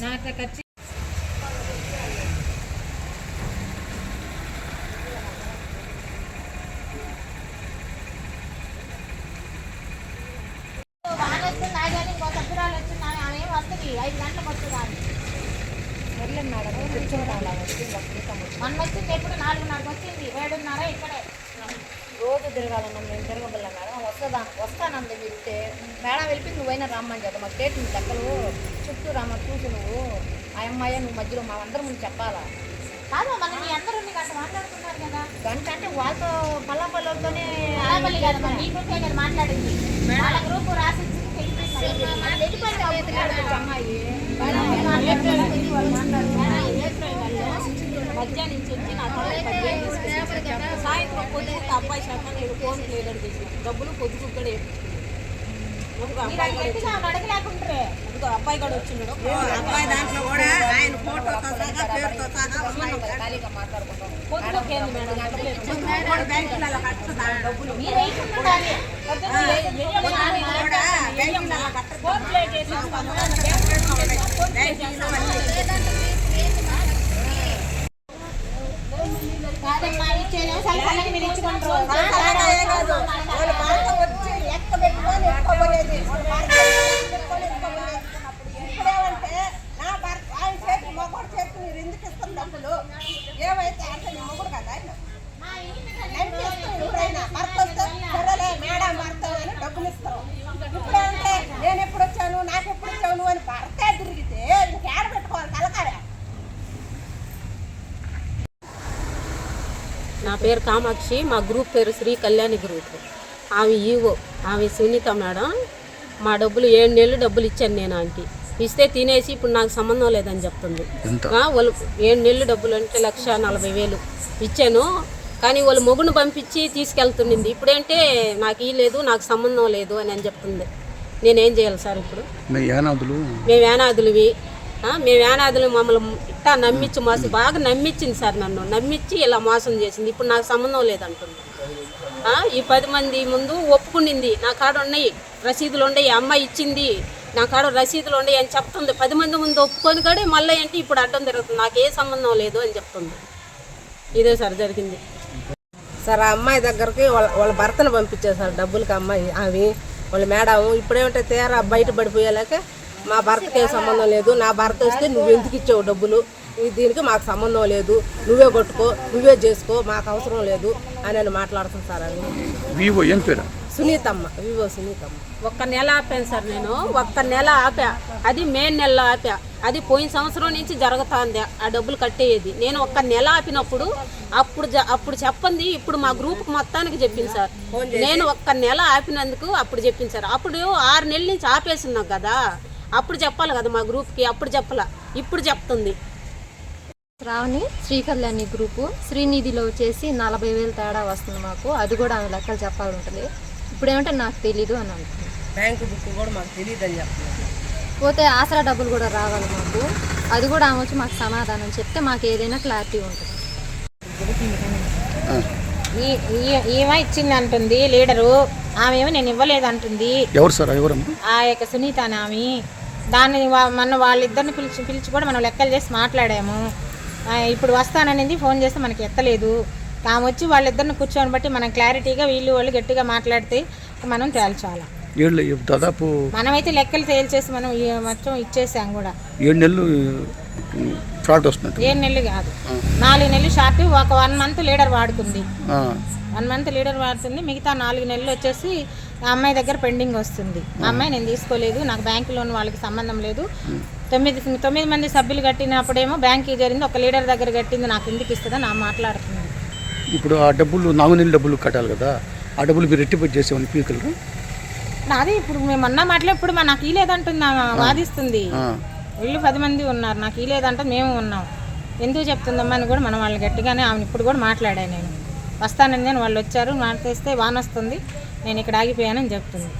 నాకు ఖర్చు వస్తుంది మేడం మొన్న వచ్చింది ఎప్పుడు నాలుగున్నరకు వచ్చింది ఏడున్నర ఇక్కడే రోజు తిరగాలన్నా మేము తిరగబల్ల మేడం. వస్తుందా వస్తానంది వెళ్తే మేడం వెళ్ళి నువ్వైనా రమ్మని చెప్ప మాకు డేట్ ఉంది లెక్కలు చుట్టూ రమ్మ చూసి నువ్వు ఆ అమ్మాయి నువ్వు మధ్యలో మా అందరం ముందు చెప్పాలా? కాదు మన మీ అందరూ మీకు అట్లా మాట్లాడుతున్నారు కదా. గంట అంటే వాళ్ళతో పల్లపల్లతోనే కదా మీ కదా మాట్లాడింది. వాళ్ళ గ్రూప్ రాసి అమ్మాయి. మధ్యాహ్నం నుంచి వచ్చి నా తల పదివేలు తీసుకొచ్చేసాను. సాయంత్రం పొద్దుకు అబ్బాయి శాఖ నేను ఫోన్ క్లియర్ చేసిన డబ్బులు పొద్దుకు కూడా ఒక అబ్బాయి కూడా గట్టిగా అడగలేకుంటారే అదిగో అబ్బాయి కూడా వచ్చిండు అబ్బాయి దాంట్లో కూడా ఆయన ఫోటోతో సహా పేరుతో సహా ఉన్నాయి ఖాళీగా మాట్లాడుకుంటాం పొద్దుకు ఏంది మేడం డబ్బులు ఎత్తుకొని కూడా బ్యాంకులలో కట్టదా డబ్బులు మీరు వేయకుండా ఉండాలి. కూడా బ్యాంకులలో కట్టదు ఫోన్ ప్లే చేసి కాదమ్మా ఇచ్చేదేమో సలసలని మీరు ఇచ్చుకుంటారు అలాగే కాదు వాళ్ళు భర్త వచ్చి లెక్క పెట్టుకొని ఎత్తుకోబోయేది వాళ్ళు భర్త లెక్క పెట్టుకొని ఎత్తుకోబోయేది ఇప్పుడేమంటే నా భర్త ఆయన చేతి మొగడు చేతి మీరు ఎందుకు ఇస్తాం డబ్బులు ఏమైతే అంటే నీ మొగుడు కదా ఆయన నన్ను ఇస్తాం ఎప్పుడైనా భర్త వస్తే సరేలే మేడం భర్త అని డబ్బులు ఇస్తాం ఇప్పుడంటే నేను ఎప్పుడు వచ్చాను నాకు ఎప్పుడు వచ్చావు నువ్వు అని భర్తే తిరిగితే ఇంకేడ పెట్టుకోవాలి తలకాయ నా పేరు కామాక్షి. మా గ్రూప్ పేరు శ్రీ కళ్యాణి గ్రూప్. ఆమె ఈవో ఆమె సునీత మేడం. మా డబ్బులు ఏడు నెలలు డబ్బులు ఇచ్చాను నేను ఆమెకి ఇస్తే తినేసి ఇప్పుడు నాకు సంబంధం లేదని చెప్తుంది. వాళ్ళు ఏడు నెలలు డబ్బులు అంటే లక్ష నలభై వేలు ఇచ్చాను. కానీ వాళ్ళు మొగును పంపించి తీసుకెళ్తుండింది. ఇప్పుడేంటే నాకు ఈ లేదు నాకు సంబంధం లేదు అని అని చెప్తుంది. నేనేం చేయాలి సార్ ఇప్పుడు? మీ యానాదులు? మేము యానాదులవి. మేము ఏనాదులు మమ్మల్ని ఇట్టా నమ్మించి మోసం బాగా నమ్మించింది సార్ నన్ను. నమ్మించి ఇలా మోసం చేసింది. ఇప్పుడు నాకు సంబంధం లేదంటుంది. ఈ పది మంది ముందు ఒప్పుకునింది. నా కాడ ఉన్నాయి రసీదులు ఉన్నాయి ఈ అమ్మాయి ఇచ్చింది. నా కాడ రసీదులు ఉన్నాయి అని చెప్తుంది. పది మంది ముందు ఒప్పుకొని కాడే మళ్ళీ ఏంటి? ఇప్పుడు అడ్డం తిరుగుతుంది. నాకు ఏ సంబంధం లేదు అని చెప్తుంది. ఇదే సార్ జరిగింది. సార్ ఆ అమ్మాయి దగ్గరికి వాళ్ళ వాళ్ళ భర్తను పంపించేశారు డబ్బులకి అమ్మాయి అవి వాళ్ళ మేడం. ఇప్పుడేమంటే తీరా బయట పడిపోయేలాక మా భర్తకి ఏం సంబంధం లేదు. నా భర్త వస్తే నువ్వు ఎందుకు ఇచ్చావు డబ్బులు? దీనికి మాకు సంబంధం లేదు. నువ్వే కొట్టుకో నువ్వే చేసుకో మాకు అవసరం లేదు అని అని మాట్లాడుతుంది సార్ అది వివో ఏం పేరు? సునీతమ్మ వివో సునీతమ్మ. ఒక్క నెల ఆపాను సార్ నేను. ఒక్క నెల ఆపా. అది మే నెలలో ఆపా. అది పోయిన సంవత్సరం నుంచి జరుగుతుంది ఆ డబ్బులు కట్టేది. నేను ఒక్క నెల ఆపినప్పుడు అప్పుడు జ- అప్పుడు చెప్పండి ఇప్పుడు మా గ్రూప్ మొత్తానికి చెప్పింది సార్. నేను ఒక్క నెల ఆపినందుకు అప్పుడు చెప్పింది సార్. అప్పుడు ఆరు నెలల నుంచి ఆపేస్తున్నాం కదా. అప్పుడు చెప్పాలి కదా మా గ్రూప్కి అప్పుడు చెప్పాల? ఇప్పుడు చెప్తుంది. శ్రావణి శ్రీకళ్యాణి గ్రూపు శ్రీనిధిలో వచ్చేసి నలభై వేలు తేడా వస్తుంది మాకు. అది కూడా ఆమె లెక్కలు చెప్పాలి ఉంటుంది. ఇప్పుడు ఏమంటే నాకు తెలీదు అని అంటుంది. బ్యాంకు బుక్ కూడా మాకు తెలియదు అని పోతే ఆసరా డబ్బులు కూడా రావాలి మాకు. అది కూడా ఆమె వచ్చి మాకు సమాధానం చెప్తే మాకు ఏదైనా క్లారిటీ ఉంటుంది. ఈమె ఇచ్చింది అంటుంది లీడరు. ఆమె ఏమో నేను ఇవ్వలేదు అంటుంది. ఎవరు సార్? ఆ యొక్క సునీత అని ఆమె. దాన్ని మన వాళ్ళిద్దరిని పిలిచి పిలిచి కూడా మనం లెక్కలు చేసి మాట్లాడాము. ఇప్పుడు వస్తాననేది ఫోన్ చేస్తే మనకి ఎత్తలేదు. ఆమె వచ్చి వాళ్ళిద్దరిని కూర్చొని బట్టి మనం క్లారిటీగా వీళ్ళు వాళ్ళు గట్టిగా మాట్లాడితే మనం తేల్చాలి. ఏళ్ళు దాదాపు మనమైతే లెక్కలు తేల్చేసి మనం మొత్తం ఇచ్చేసాం కూడా. ఏడు నెలలు ఫ్రాడ్ వస్తున్నట్టు. ఏడు నెలలు కాదు. నాలుగు నెలలు షార్ట్ ఒక వన్ మంత్ లీడర్ వాడుకుంది ఆ, వన్ మంత్ లీడర్ వాడుతుంది మిగతా నాలుగు నెలలు వచ్చేసి ఆ అమ్మాయి దగ్గర పెండింగ్ వస్తుంది. ఆ అమ్మాయి నేను తీసుకోలేదు నాకు బ్యాంకు లోన్ వాళ్ళకి సంబంధం లేదు. తొమ్మిది తొమ్మిది మంది సభ్యులు కట్టినప్పుడేమో బ్యాంక్కి జరిగింది ఒక లీడర్ దగ్గర కట్టింది నాకు ఎందుకు ఇస్తుందని నా మాట్లాడుతుంది ఇప్పుడు ఆ డబ్బులు నెలల డబ్బులు కట్టాలి కదా ఆ డబ్బులు మీరు రెట్టిపై చేసేవని పీకలు అదే ఇప్పుడు మేము అన్న మాటలు ఇప్పుడు మా నాకు ఈ లేదంటుంది ఆమె వాదిస్తుంది. వీళ్ళు పది మంది ఉన్నారు నాకు ఈ లేదంటే మేము ఉన్నాం. ఎందుకు చెప్తుందమ్మా అని కూడా మనం వాళ్ళు గట్టిగానే ఆమెను ఇప్పుడు కూడా మాట్లాడాను నేను. వస్తానని నేను వాళ్ళు వచ్చారు మాట్లాడిస్తే వాన వస్తుంది నేను ఇక్కడ ఆగిపోయానని చెప్తుంది.